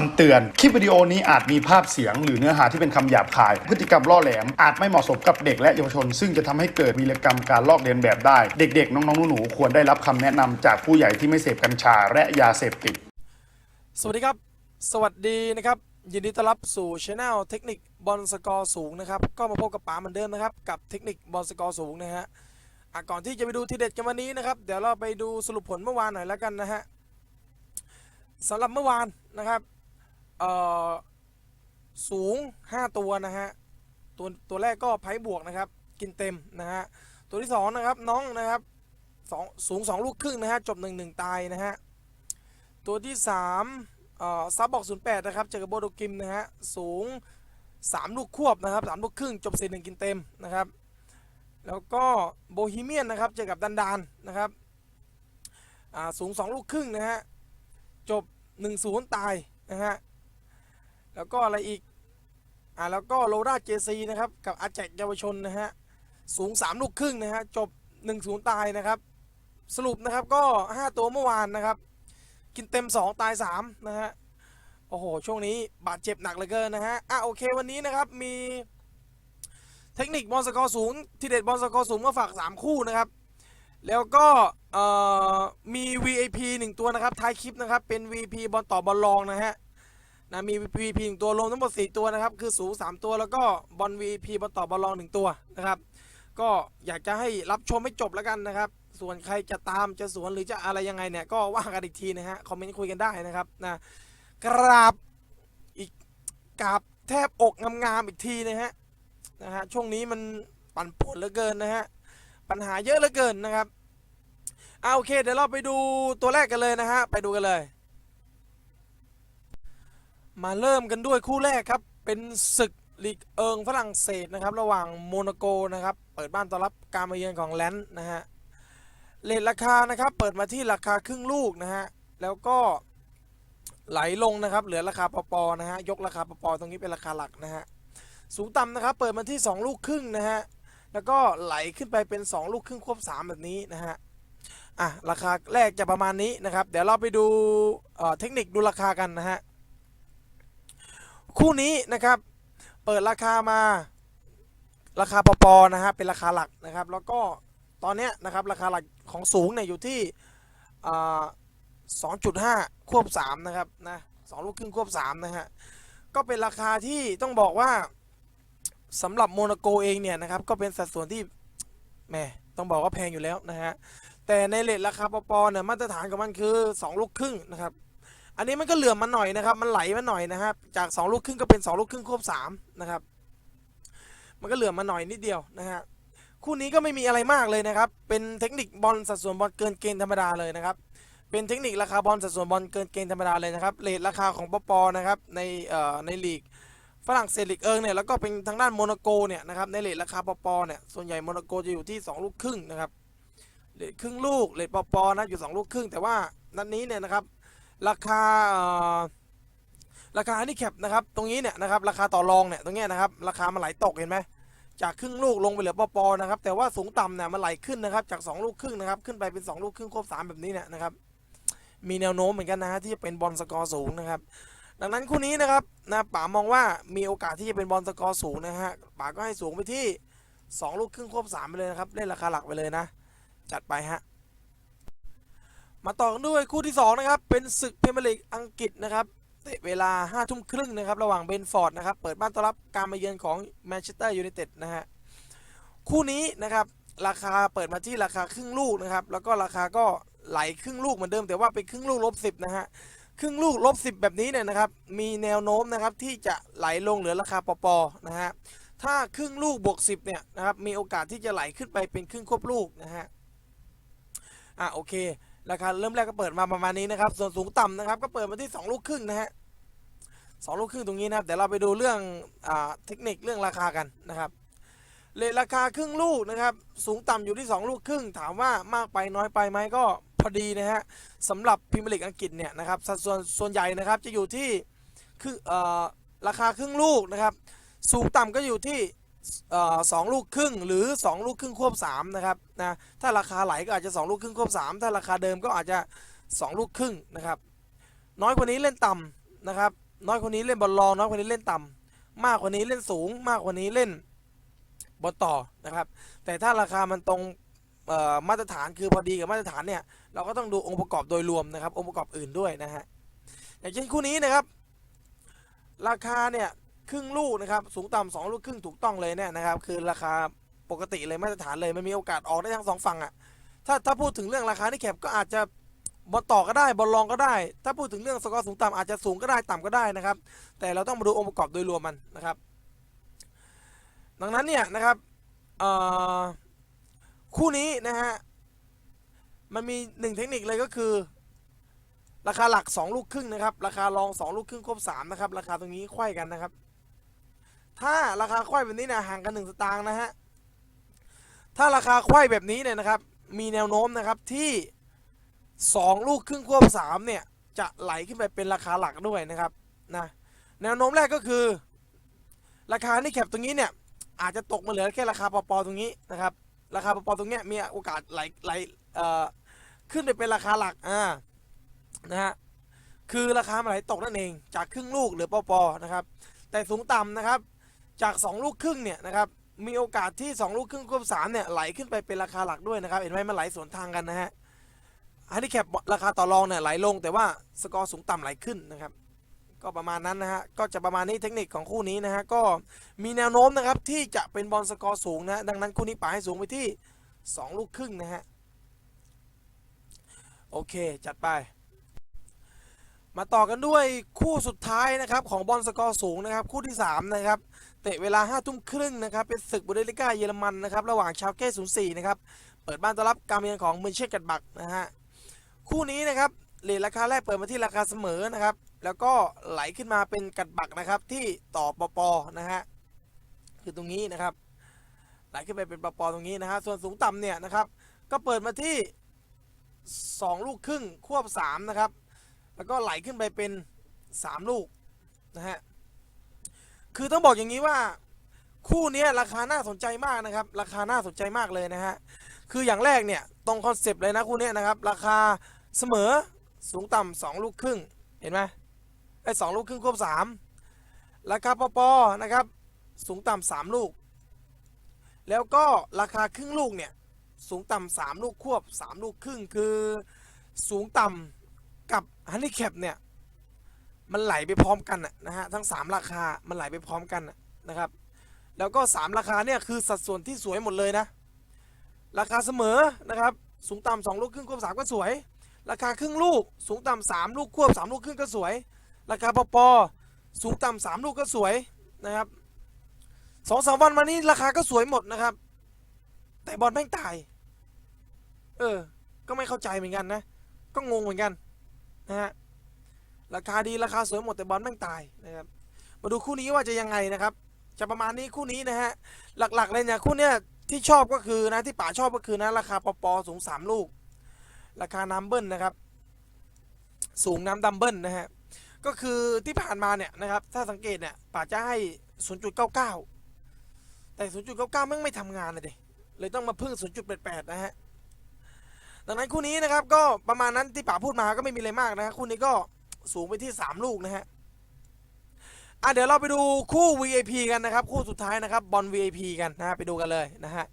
คำเตือน คลิปวิดีโอนี้อาจมีภาพเสียง หรือเนื้อหาที่เป็นคำหยาบคาย พฤติกรรมล่อแหลม อาจไม่เหมาะสมกับเด็กและเยาวชน ซึ่งจะทำให้เกิดวีรกรรมการลอกเลียนแบบได้ เด็กๆ น้องๆหนูๆควรได้รับคำแนะนำจากผู้ใหญ่ที่ไม่เสพกัญชาและยาเสพติด สวัสดีครับ สวัสดีนะครับ ยินดีต้อนรับสู่ช anel เทคนิคบอลสกอร์สูงนะครับ ก็มาพบกับป๋าเหมือนเดิมนะครับ กับเทคนิคบอลสกอร์สูงนะฮะอะก่อนที่จะไปดูทีเด็ดกันวันนี้นะครับ เดี๋ยวเราไปดูสรุปผลเมื่อวานหน่อยแล้วกันนะฮะสำหรับเมื่อวานนะครับ เอ่อสูง 5 ตัวนะฮะตัวตัวแรกก็ไพ่บวกนะครับ กินเต็มนะฮะตัวที่สองนะครับน้องนะครับสองสูง 2 ลูกครึ่งนะฮะจบ 1 1 ตายนะฮะตัวที่3เอ่อซับบอก 08 นะครับเจอกับโบโดกิมนะฮะสูง 3 ลูกควบนะครับ3ลูกครึ่งจบ4 1 กินเต็มนะครับแล้วก็โบฮีเมียนนะครับเจอกับดันดานนะครับสูง 2 ลูกครึ่งนะฮะจบ 1-0 ตายนะฮะ แล้วก็อะไรอีก อ่าแล้วก็โลราเจซีนะครับ กับอาแจกเยาวชนนะฮะ สูง 3 ลูกครึ่งนะฮะ จบ 1-0 ตายนะครับ สรุปนะครับก็ 5 ตัวเมื่อวานนะครับ กินเต็ม 2 ตาย 3 นะฮะ โอ้โห ช่วงนี้บาดเจ็บหนักเหลือเกินนะฮะ อะโอเควันนี้นะครับมีเทคนิคบอลสกอร์สูง ที่เด็ดบอลสกอร์สูงมาฝาก 3 คู่นะครับ แล้วก็เอ่อมี VIP 1 ตัวนะครับท้ายคลิปนะครับ เป็น VP บอลต่อบอลรองนะฮะ นะมี VP 1ตัวรวมทั้งหมด 4 ตัวนะครับ คือสูง 3 ตัวแล้วก็บอล VP บอลต่อบอลรอง 1 ตัวนะครับ ก็อยากจะให้รับชมให้จบแล้วกันนะครับ ส่วนใครจะตามจะสวนหรือจะอะไรยังไงเนี่ย ก็ว่ากันอีกทีนะฮะ คอมเมนต์คุยกันได้นะครับนะกราบอีกกราบแทบอกงามๆอีกทีนะฮะนะฮะช่วงนี้มันปั่นป่วนเหลือเกินนะฮะปัญหาเยอะเหลือเกินนะครับเอาโอเค เดี๋ยวเราไปดูตัวแรกกันเลยนะฮะไปดูกันเลย มาเริ่มกันด้วยคู่แรกครับ เป็นศึกลีกเอิงฝรั่งเศสนะครับ ระหว่างโมนาโกนะครับ เปิดบ้านต้อนรับการมาเยือนของแลนด์นะฮะเลทราคานะครับ เปิดมาที่ราคาครึ่งลูกนะฮะ แล้วก็ไหลลงนะครับ เหลือราคาปปนะฮะ ยกราคาปปตรงนี้เป็นราคาหลักนะฮะ สูงต่ำนะครับ เปิดมาที่ 2 ลูกครึ่งนะฮะ แล้วก็ไหลขึ้นไปเป็น 2 ลูกครึ่งควบ 3 แบบนี้นะฮะ อะ ราคาแรกจะประมาณนี้นะครับ เดี๋ยวเราไปดูเทคนิคดูราคากันนะฮะ คู่นี้นะครับ เปิดราคามาราคาปปนะฮะเป็นราคาหลักนะครับ แล้วก็ตอนเนี้ยนะครับราคาหลักของสูงเนี่ยอยู่ที่อ่า2.5ควบ3นะครับนะสองลูกครึ่งควบ3นะฮะก็เป็นราคาที่ต้องบอกว่าสำหรับโมนาโกเองเนี่ยนะครับก็เป็นสัดส่วนที่แหมต้องบอกว่าแพงอยู่แล้วนะฮะแต่ในเลทราคาปปเนี่ยมาตรฐานของมันคือ 2 ลูกครึ่งนะครับ อันนี้มันก็เหลื่อมมาหน่อยนะครับ มันไหลมาหน่อยนะครับ จาก2ลูกครึ่งก็เป็น2ลูกครึ่งควบ3นะครับ มันก็เหลื่อมมาหน่อยนิดเดียวนะฮะ คู่นี้ก็ไม่มีอะไรมากเลยนะครับ เป็นเทคนิคบอลสัดส่วนบอลเกินเกณฑ์ธรรมดาเลยนะครับ เป็นเทคนิคราคาบอลสัดส่วนบอลเกินเกณฑ์ธรรมดาเลยนะครับ เลทราคาของปปนะครับในเอ่อในลีกฝรั่งเศสลีกเอิงเนี่ย แล้วก็เป็นทางด้านโมนาโกเนี่ยนะครับในเลทราคาปปเนี่ย ส่วนใหญ่โมนาโกจะอยู่ที่ 2 ลูกครึ่งนะครับ เลทครึ่งลูก เลทปปนะอยู่ 2 ลูกครึ่ง แต่ว่านัดนี้เนี่ยนะครับ ราคาราคาฮันนี่แคปนะครับ ตรงนี้เนี่ยนะครับราคาต่อรองเนี่ยตรงเนี้ยนะครับราคามันไหลตกเห็นไหมจากครึ่งลูกลงไปเหลือปอปอนะครับแต่ว่าสูงต่ำเนี่ยมันไหลขึ้นนะครับจาก 2 ลูกครึ่งนะครับขึ้นไปเป็น 2 ลูกครึ่งควบ3แบบนี้เนี่ยนะครับมีแนวโน้มเหมือนกันนะฮะที่จะเป็นบอลสกอร์สูงนะครับดังนั้นคู่นี้นะครับนะป๋ามองว่ามีโอกาสที่จะเป็นบอลสกอร์สูงนะฮะป๋าก็ให้สูงไปที่ 2 ลูกครึ่งควบ3ไปเลยนะครับเล่นราคาหลักไปเลยนะ จัดไปฮะ มาต่อกันด้วยคู่ที่ 2 นะครับ เป็นศึกพรีเมียร์ลีกอังกฤษนะครับเตะเวลา5ทุ่มครึ่งนะครับ ระหว่างเบนฟอร์ดนะครับ เปิดบ้านต้อนรับการมาเยือนของแมนเชสเตอร์ยูไนเต็ดนะฮะคู่นี้นะครับ ราคาเปิดมาที่ราคาครึ่งลูกนะครับ แล้วก็ราคาก็ไหลครึ่งลูกเหมือนเดิม แต่ว่าเป็นครึ่งลูกลบสิบนะฮะครึ่งลูกลบสิบแบบนี้เนี่ยนะครับ มีแนวโน้มนะครับที่จะไหลลงเหลือราคาปปนะฮะถ้าครึ่งลูกบวกสิบเนี่ยนะครับมีโอกาสที่จะไหลขึ้นไปเป็นครึ่งควบลูกนะฮะอะโอเค ราคาเริ่มแรกก็เปิดมาประมาณนี้นะครับ ส่วนสูงต่ำนะครับ ก็เปิดมาที่ 2 ลูกครึ่งนะฮะสองลูกครึ่งตรงนี้นะครับเดี๋ยวเราไปดูเรื่องอเทคนิคเรื่องราคากันนะครับเลทราคาครึ่งลูกนะครับ สูงต่ำอยู่ที่ 2 ลูกครึ่ง ถามว่ามากไปน้อยไปไหมก็พอดีนะฮะสำหรับพรีเมียร์ลีกอังกฤษเนี่ยนะครับสัดส่วนส่วนใหญ่นะครับจะอยู่ที่คือเอ่อราคาครึ่งลูกนะครับ สูงต่ำก็อยู่ที่ สองลูกครึ่งหรือ 2 ลูกครึ่งควบ3นะครับนะถ้าราคาไหลก็อาจจะ 2 ลูกครึ่งควบ 3 ถ้าราคาเดิมก็อาจจะ 2 ลูกครึ่งนะครับน้อยกว่านี้เล่นต่ำนะครับน้อยคนนี้เล่นบอลรองน้อยคนนี้เล่นต่ำมากกว่านี้เล่นสูง มากกว่านี้เล่นบอลต่อนะครับ แต่ถ้าราคามันตรงมาตรฐานคือพอดีกับมาตรฐานเนี่ยเราก็ต้องดูองค์ประกอบโดยรวมนะครับ องค์ประกอบอื่นด้วยนะฮะอย่างเช่นคู่นี้นะครับ ราคาเนี่ย ครึ่งลูกนะครับ สูงต่ำสองลูกครึ่งถูกต้องเลยเนี่ยนะครับ คือราคาปกติเลยมาตรฐานเลยมันมีโอกาสออกได้ทั้งสองฝั่งอะ่ะถ้าถ้าพูดถึงเรื่องราคาที่แคบก็อาจจะบอลต่อก็ได้บอลรองก็ได้ ถ้าพูดถึงเรื่องสกอร์สูงต่ำอาจจะสูงก็ได้ต่ำก็ได้นะครับ แต่เราต้องมาดูองค์ประกอบโดยรวมมันนะครับ ดังนั้นเนี่ยนะครับคู่นี้นะฮะมันมีหนึ่งเทคนิคเลยก็คือ ราคาหลัก 2 ลูกครึ่งนะครับ ราคารอง 2 ลูกครึ่งครบ3นะครับ ราคาตรงนี้ไขว้กันนะครับ ถ้าราคาไขว้แบบนี้เนี่ยห่างกัน1สตางค์นะฮะ ถ้าราคาไขว้แบบนี้เนี่ยนะครับ มีแนวโน้มนะครับที่ 2 ลูกครึ่งควบ3เนี่ยจะไหลขึ้นไปเป็นราคาหลักด้วยนะครับนะแนวโน้มแรกก็คือ ราคาที่แคปตรงนี้เนี่ยอาจจะตกมาเหลือแค่ราคาปอปอตรงนี้นะครับ ราคาปอปอตรงเนี้ยมีโอกาสไหลไหลเอ่อขึ้นไปเป็นราคาหลักอ่านะฮะคือราคามันไหลตกนั่นเองจากครึ่งลูกหรือปอปอนะครับ แต่สูงต่ำนะครับ จาก 2 ลูกครึ่งเนี่ยนะครับมีโอกาสที่ 2 ลูกครึ่งควบสามเนี่ยไหลขึ้นไปเป็นราคาหลักด้วยนะครับ เห็นไหมมันไหลสวนทางกันนะฮะฮันดิแคปราคาต่อรองเนี่ยไหลลงแต่ว่าสกอร์สูงต่ำไหลขึ้นนะครับ ก็ประมาณนั้นนะฮะก็จะประมาณนี้เทคนิคของคู่นี้นะฮะก็มีแนวโน้มนะครับที่จะเป็นบอลสกอร์สูงนะดังนั้นคู่นี้ป่าให้สูงไปที่ 2 ลูกครึ่งนะฮะโอเค จัดไป มาต่อกันด้วยคู่สุดท้ายนะครับของบอลสกอร์สูงนะครับคู่ที่ 3 นะครับ เตะเวลา5ทุ่มครึ่งนะครับเป็นศึกบุนเดลิก้าเยอรมันนะครับระหว่างชาวเก้04นย์สี่นะครับเปิดบ้านต้อนรับการเมืองของมืนเชนกัดบักนะฮะคู่นี้นะครับเลทราคาแรกเปิดมาที่ราคาเสมอนะครับ แล้วก็ไหลขึ้นมาเป็นกัดบักนะครับที่ต่อปปอนะฮะคือตรงนี้นะครับ ไหลขึ้นไปเป็นปปอตรงนี้นะฮะส่วนสูงต่ำเนี่ยนะครับ ก็เปิดมาที่ 2 ลูกครึ่งควบ3นะครับ แล้วก็ไหลขึ้นไปเป็น 3 ลูกนะฮะ คือต้องบอกอย่างนี้ว่าคู่นี้ราคาน่าสนใจมากนะครับ ราคาน่าสนใจมากเลยนะฮะ คืออย่างแรกเนี่ยตรงคอนเซปต์เลยนะคู่นี้นะครับ ราคาเสมอสูงต่ำสองลูกครึ่ง เห็นไหมไอ้สองลูกครึ่งควบสามราคาปอปอนะครับ สูงต่ำสามลูก แล้วก็ราคาครึ่งลูกเนี่ยสูงต่ำสามลูกควบสามลูกครึ่งคือสูงต่ำ กับฮันนี่แคปเนี่ย มันไหลไปพร้อมกันนะฮะทั้ง 3 ราคามันไหลไปพร้อมกันนะนะครับ แล้วก็ 3 ราคาเนี่ยคือสัดส่วนที่สวยหมดเลยนะ ราคาเสมอนะครับ สูงต่ำสองลูกครึ่งควบสามก็สวย ราคาครึ่งลูก สูงต่ำสามลูกควบสามลูกครึ่งก็สวย ราคาปอปอสูงต่ำสามลูกก็สวยนะครับสองสามวันมานี้ราคาก็สวยหมดนะครับ แต่บอลแม่งตาย เออ ก็ไม่เข้าใจเหมือนกันนะ ก็งงเหมือนกัน นะฮะราคาดีราคาสวยหมดแต่บอลแม่งตายนะครับมาดูคู่นี้ว่าจะยังไงนะครับ จะประมาณนี้คู่นี้นะฮะหลักๆเลยเนี่ยคู่เนี้ยที่ชอบก็คือนะที่ป๋าชอบก็คือนะราคาปอปอสูง 3 ลูก ราคาน้ำเบิ้ลนะครับ สูงน้ำดัมเบิ้ลนะฮะก็คือที่ผ่านมาเนี่ยนะครับถ้าสังเกตเนี่ยป๋าจะให้ 0.99 แต่ 0.99แม่งไม่ทำงานเลยเลยต้องมาพึ่ง 0.88 นะฮะ ดังนั้นคู่นี้นะครับก็ประมาณนั้นที่ป๋าพูดมาก็ไม่มีอะไรมากนะฮะคู่นี้ก็สูงไปที่ 3 ลูกนะฮะอะเดี๋ยวเราไปดูคู่ VIP กันนะครับ คู่สุดท้ายนะครับบอล VIP กันนะฮะไปดูกันเลยนะฮะ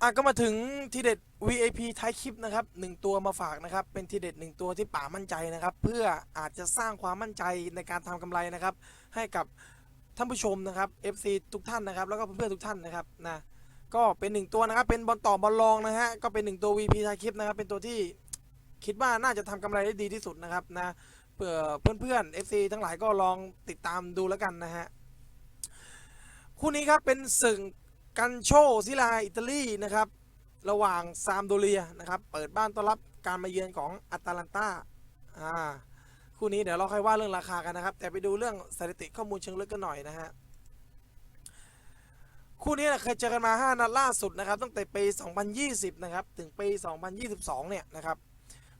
อะก็มาถึงทีเด็ด VIP ท้ายคลิปนะครับหนึ่งตัวมาฝากนะครับ เป็นทีเด็ดหนึ่งตัวที่ป๋ามั่นใจนะครับ เพื่ออาจจะสร้างความมั่นใจในการทำกำไรนะครับ ให้กับท่านผู้ชมนะครับ FC ทุกท่านนะครับ แล้วก็เพื่อนๆทุกท่านนะครับนะ ก็เป็นหนึ่งตัวนะครับ เป็นบอลต่อบอลรองนะฮะ ก็เป็นหนึ่งตัว VP ทายคลิปนะครับ เป็นตัวที่คิดว่าน่าจะทำกำไรได้ดีที่สุดนะครับนะเผื่อเพื่อนๆ FC ทั้งหลายก็ลองติดตามดูแล้วกันนะฮะ คู่นี้ครับเป็นศึกกันโชซิลาอิตาลีนะครับ ระหว่างซามโดเรียนะครับ เปิดบ้านต้อนรับการมาเยือนของอัตแลนตาอ่าคู่นี้เดี๋ยวเราค่อยว่าเรื่องราคากันนะครับ แต่ไปดูเรื่องสถิติข้อมูลเชิงลึกกันหน่อยนะฮะ คู่นี้เคยเจอกันมา 5 นัดล่าสุดนะครับตั้งแต่ปี 2020 นะครับ ถึงปี 2022 เนี่ยนะครับ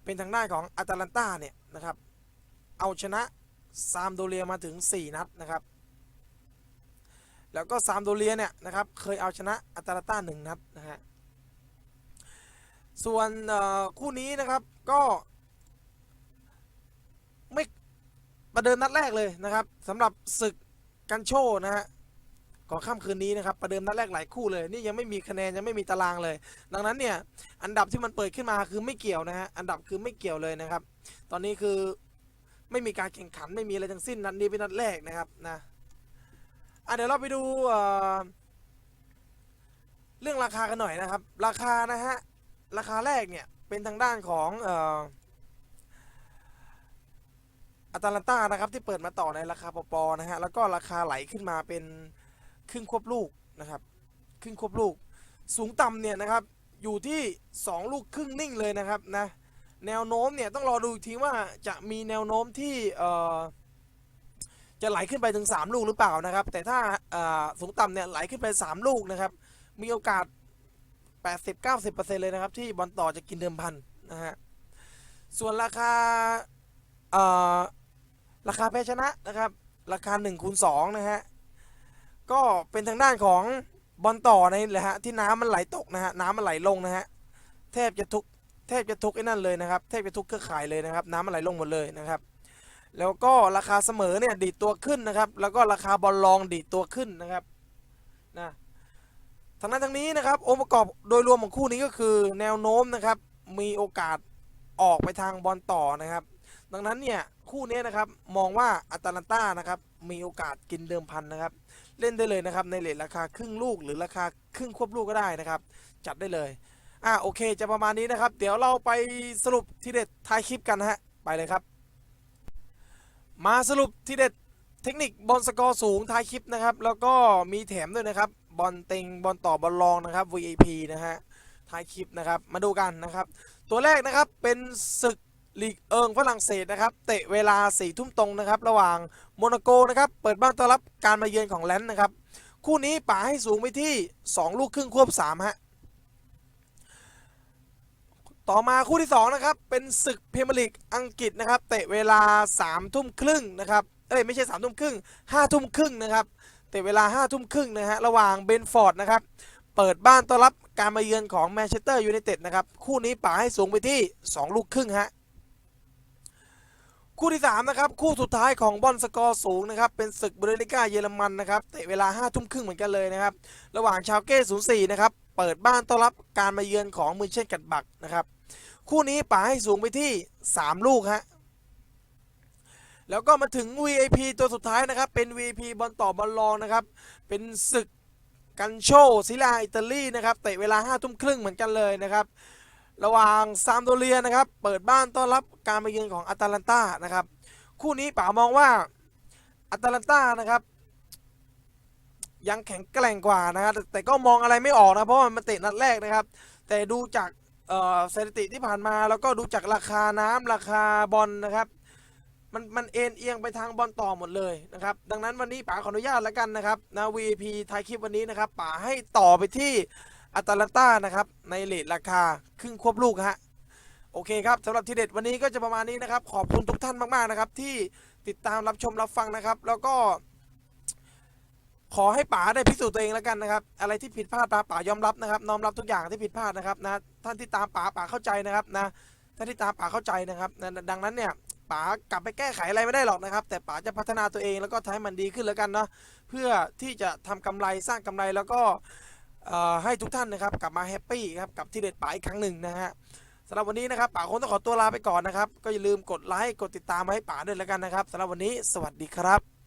เป็นทางด้านของอัตแลนตาเนี่ยนะครับ เอาชนะซามโดเรียมาถึง 4 นัดนะครับ แล้วก็ซามโดเรียเนี่ยนะครับเคยเอาชนะอัตแลนตา1นัดนะฮะ ส่วนคู่นี้นะครับก็ไม่ประเดิมนัดแรกเลยนะครับสำหรับศึกกันโชว์นะฮะ ของค่ำคืนนี้นะครับประเดิมนัดแรกหลายคู่เลย นี่ยังไม่มีคะแนนยังไม่มีตารางเลย ดังนั้นเนี่ยอันดับที่มันเปิดขึ้นมาคือไม่เกี่ยวนะฮะอันดับคือไม่เกี่ยวเลยนะครับ ตอนนี้คือไม่มีการแข่งขันไม่มีอะไรทั้งสิ้นนัดนี้เป็นนัดแรกนะครับนะอะเดี๋ยวเราไปดูเรื่องราคากันหน่อยนะครับ ราคานะฮะราคาแรกเนี่ยเป็นทางด้านของอัตแลนตานะครับที่เปิดมาต่อในราคาปอปอนะฮะแล้วก็ราคาไหลขึ้นมาเป็น ครึ่งควบลูกนะครับครึ่งควบลูก สูงต่ำเนี่ยนะครับอยู่ที่ 2 ลูกครึ่งนิ่งเลยนะครับนะแนวโน้มเนี่ยต้องรอดูอีกทีว่าจะมีแนวโน้มที่เอ่อจะไหลขึ้นไปถึง 3 ลูกหรือเปล่านะครับ แต่ถ้าเอ่อสูงต่ำเนี่ยไหลขึ้นไป 3 ลูกนะครับ มีโอกาส 80-90%เลยนะครับ ที่บอลต่อจะกินเดิมพันนะฮะส่วนราคาเอ่อราคาแพ้ชนะนะครับ ราคา1คูณ2นะฮะ ก็เป็นทางด้านของบอลต่อในแหละฮะที่น้ำมันไหลตกนะฮะน้ำมันไหลลงนะฮะแทบจะทุกแทบจะทุกไอ้นั่นเลยนะครับแทบจะทุกเครือข่ายเลยนะครับ น้ำมันไหลลงหมดเลยนะครับ แล้วก็ราคาเสมอเนี่ยดีดตัวขึ้นนะครับ แล้วก็ราคาบอลลองดีดตัวขึ้นนะครับนะทั้งนั้นทั้งนี้นะครับองค์ประกอบโดยรวมของคู่นี้ก็คือแนวโน้มนะครับ มีโอกาสออกไปทางบอลต่อนะครับ ดังนั้นเนี่ยคู่นี้นะครับมองว่าอัตแลนตานะครับมีโอกาสกินเดิมพันนะครับ เล่นได้เลยนะครับในเลทราคาครึ่งลูกหรือราคาครึ่งควบลูกก็ได้นะครับ จัดได้เลยอะโอเคจะประมาณนี้นะครับ เดี๋ยวเราไปสรุปทีเด็ดท้ายคลิปกันฮะไปเลยครับ มาสรุปทีเด็ดเทคนิคบอลสกอร์สูงท้ายคลิปนะครับ แล้วก็มีแถมด้วยนะครับบอลเต็งบอลต่อบอลรองนะครับ VIP นะฮะท้ายคลิปนะครับ มาดูกันนะครับ ตัวแรกนะครับเป็นศึก ลีกเอิงฝรั่งเศสนะครับเตะเวลา4ทุ่มตรงนะครับระหว่างโมนาโกนะครับเปิดบ้านต้อนรับการมาเยือนของแลนด์นะครับคู่นี้ป่าให้สูงไปที่ 2 ลูกครึ่งควบ3ฮะต่อมาคู่ที่2นะครับเป็นศึกพรีเมียร์ลีกอังกฤษนะครับเตะเวลา3ทุ่มครึ่งนะครับเอ้ยไม่ใช่3ทุ่มครึ่ง5ทุ่มครึ่งนะครับเตะเวลา5ทุ่มครึ่งนะฮะระหว่างเบนฟอร์ดนะครับเปิดบ้านต้อนรับการมาเยือนของแมนเชสเตอร์ยูไนเต็ดนะครับคู่นี้ป่าให้สูงไปที่ 2 ลูกครึ่งฮะ คู่ที่ 3 นะครับ คู่สุดท้ายของบอลสกอร์สูงนะครับ เป็นศึกบุนเดลิก้าเยอรมันนะครับเตะเวลา5ทุ่มครึ่งเหมือนกันเลยนะครับ ระหว่างชาวเก้04นย์สี่นะครับ เปิดบ้านต้อนรับการมาเยือนของมือเช่นกัดบักนะครับ คู่นี้ป่าให้สูงไปที่ 3 ลูกฮะแล้วก็มาถึง VIP ตัวสุดท้ายนะครับ เป็น VIP บอลต่อบอลรองนะครับ เป็นศึกกันโชซิลาอิตาลีนะครับเตะเวลา5ทุ่มครึ่งเหมือนกันเลยนะครับ ระหว่างซามโดเรียนะครับ เปิดบ้านต้อนรับการมาเยือนของอัตแลนตานะครับ คู่นี้ป๋ามองว่าอัตแลนตานะครับยังแข็งแกร่งกว่านะครับแต่ก็มองอะไรไม่ออกนะเพราะมันเตะนัดแรกนะครับ แต่ดูจากสถิติที่ผ่านมาแล้วก็ดูจากราคาน้ำราคาบอลนะครับ มันมันเอ็นเอียงไปทางบอลต่อหมดเลยนะครับ ดังนั้นวันนี้ป๋าขออนุญาตแล้วกันนะครับนะ VP ท้ายคลิปวันนี้นะครับป๋าให้ต่อไปที่ อัตแลนตานะครับในเลทราคาครึ่งควบลูกฮะโอเคครับสำหรับทีเด็ดวันนี้ก็จะประมาณนี้นะครับ ขอบคุณทุกท่านมากๆนะครับ ที่ติดตามรับชมรับฟังนะครับ แล้วก็ ขอให้ป๋าได้พิสูจน์ตัวเองแล้วกันนะครับ อะไรที่ผิดพลาดป๋าป๋ายอมรับนะครับน้อมรับทุกอย่างที่ผิดพลาดนะครับนะท่านที่ตามป๋าป๋าเข้าใจนะครับนะท่านที่ตามป๋าเข้าใจนะครับนะดังนั้นเนี่ยป๋ากลับไปแก้ไขอะไรไม่ได้หรอกนะครับ แต่ป๋าจะพัฒนาตัวเองแล้วก็ทำให้มันดีขึ้นแล้วกันเนาะเพื่อที่จะทำกำไรสร้างกำไรแล้วก็ ให้ทุกท่านนะครับกลับมาแฮปปี้ครับกับทีเด็ดป่าอีกครั้งหนึ่งนะฮะสำหรับวันนี้นะครับป๋าคงต้องขอตัวลาไปก่อนนะครับ ก็อย่าลืมกดไลค์กดติดตามมาให้ป๋าด้วยแล้วกันนะครับสำหรับวันนี้สวัสดีครับ